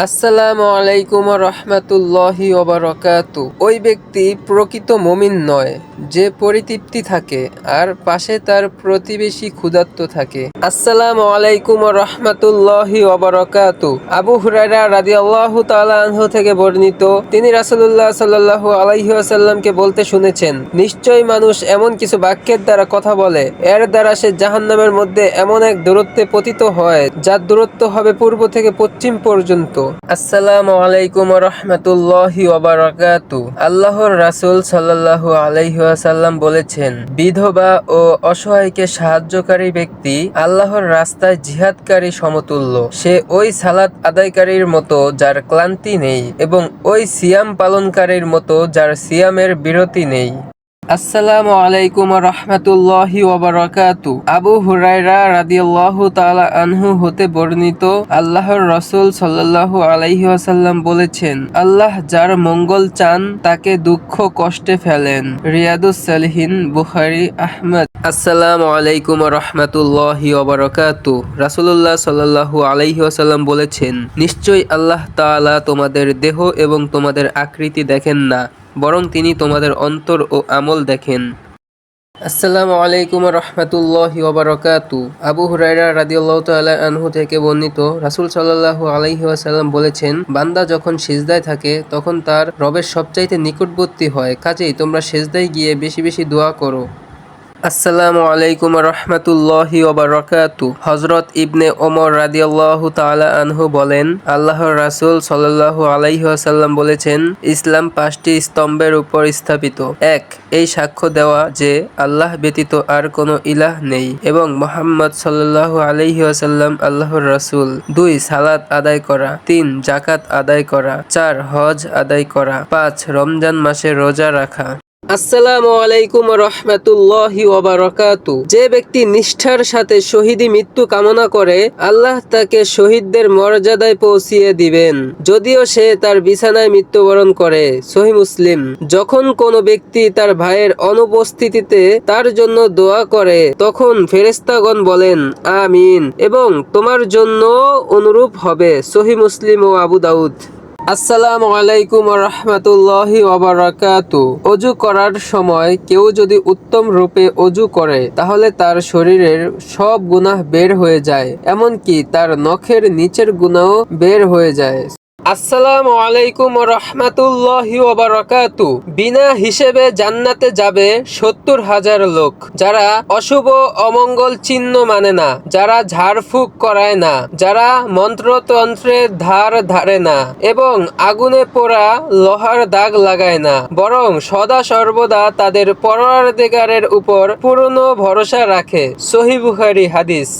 আসসালামু আলাইকুম রহমতুল্লাহি ওবরকাত ওই ব্যক্তি প্রকৃত মমিন নয়, যে পরিতৃপ্তি থাকে আর পাশে তার প্রতিবেশী ক্ষুধার্ত থাকে। আসসালামু আলাইকুম রহমতুল্লাহি ওবরকাত আবু হুরায়রা রাদিয়াল্লাহু তাআলা আনহু থেকে বর্ণিত, তিনি রাসূলুল্লাহ সাল্লাল্লাহু আলাইহি ওয়াসাল্লামকে বলতে শুনেছেন, নিশ্চয়ই মানুষ এমন কিছু বাক্যের দ্বারা কথা বলে, এর দ্বারা সে জাহান্নামের মধ্যে এমন এক দূরত্বে পতিত হয়, যার দূরত্ব হবে পূর্ব থেকে পশ্চিম পর্যন্ত। আসসালামু আলাইকুম রহমতুল্লাহি আল্লাহর রাসূল সাল্লাল্লাহু আলাইহি ওয়াসাল্লাম বলেছেন, বিধবা ও অসহায়কে সাহায্যকারী ব্যক্তি আল্লাহর রাস্তায় জিহাদকারী সমতুল্য। সে ওই সালাত আদায়কারীর মতো যার ক্লান্তি নেই এবং ওই সিয়াম পালনকারীর মতো যার সিয়ামের বিরতি নেই। আসসালামু আলাইকুম রহমতুল্লাহি ওবরাকাতু আবু হুরায়রা রাদিয়াল্লাহু তাআলা আনহু হতে বর্ণিত আল্লাহর রাসূল সাল্লাল্লাহু আলাইহি ওয়াসাল্লাম বলেছেন, আল্লাহ যার মঙ্গল চান তাকে দুঃখ কষ্টে ফেলেন। রিয়াদুস সালিহিন বুখারী, আহমদ। আসসালামু আলাইকুম রহমতুল্লাহি ওবরাকাতু রাসূলুল্লাহ সাল্লাল্লাহু আলাইহি ওয়াসাল্লাম বলেছেন, নিশ্চয়ই আল্লাহ তাআলা তোমাদের দেহ এবং তোমাদের আকৃতি দেখেন না। বরং তিনি তোমাদের অন্তর ও আমল দেখেন। আসসালামু আলাইকুম রহমতুল্লাহি ওবরাকাতু আবু হুরাইরা রাজি তাআলা আনহু থেকে বর্ণিত রাসুল সাল্লাল্লাহু আলাইহি ওয়াসাল্লাম বলেছেন, বান্দা যখন সেজদায় থাকে, তখন তার রবের সবচাইতে নিকটবর্তী হয়। কাজেই তোমরা সেজদায় গিয়ে বেশি বেশি দোয়া করো। আসসালামু আলাইকুম রহমতুল্লাহি ওবরাকাতু হজরত ইবনে ওমর রাদিয়াল্লাহু তাআলা আনহু বলেন, আল্লাহর রাসূল সাল্লাল্লাহু আলাইহি ওয়াসাল্লাম বলেছেন, ইসলাম পাঁচটি স্তম্ভের উপর স্থাপিত। এক, এই সাক্ষ্য দেওয়া যে আল্লাহ ব্যতীত আর কোনো ইলাহ নেই এবং মোহাম্মদ সাল্লাল্লাহু আলাইহি ওয়াসাল্লাম আল্লাহর রাসূল। দুই, সালাত আদায় করা। তিন জাকাত আদায় করা। চার, হজ আদায় করা। পাঁচ, রমজান মাসে রোজা রাখা। আসসালামু আলাইকুম রহমতুল্লাহি ওবারকাতু যে ব্যক্তি নিষ্ঠার সাথে শহীদি মৃত্যু কামনা করে, আল্লাহ তাকে শহীদদের মর্যাদায় পৌঁছিয়ে দিবেন। যদিও সে তার বিছানায় মৃত্যুবরণ করে, সহি মুসলিম। যখন কোনো ব্যক্তি তার ভাইয়ের অনুপস্থিতিতে তার জন্য দোয়া করে, তখন ফেরেস্তাগণ বলেন, আমিন এবং তোমার জন্য অনুরূপ হবে সহি মুসলিম ও আবু দাউদ। আসসালামু আলাইকুম রহমতুল্লাহি ওবারাকাতু অজু করার সময় কেউ যদি উত্তম রূপে অজু করে, তাহলে তার শরীরের সব গুনাহ বের হয়ে যায়, এমনকি তার নখের নিচের গুনাহও বের হয়ে যায়। আসসালামু আলাইকুম রহমাতুল্লাহি ওবারাকাতু বিনা হিসেবে জান্নাতে যাবে সত্তর হাজার লোক, যারা অশুভ অমঙ্গল চিহ্ন মানে না, যারা ঝাড়ফুঁক করায় না, যারা মন্ত্রতন্ত্রের ধার ধারে না, এবং আগুনে পোড়া লোহার দাগ লাগায় না, বরং সদা সর্বদা তাদের পরারদিগারের উপর পুরনো ভরসা রাখে। সহিবুখারি হাদিস।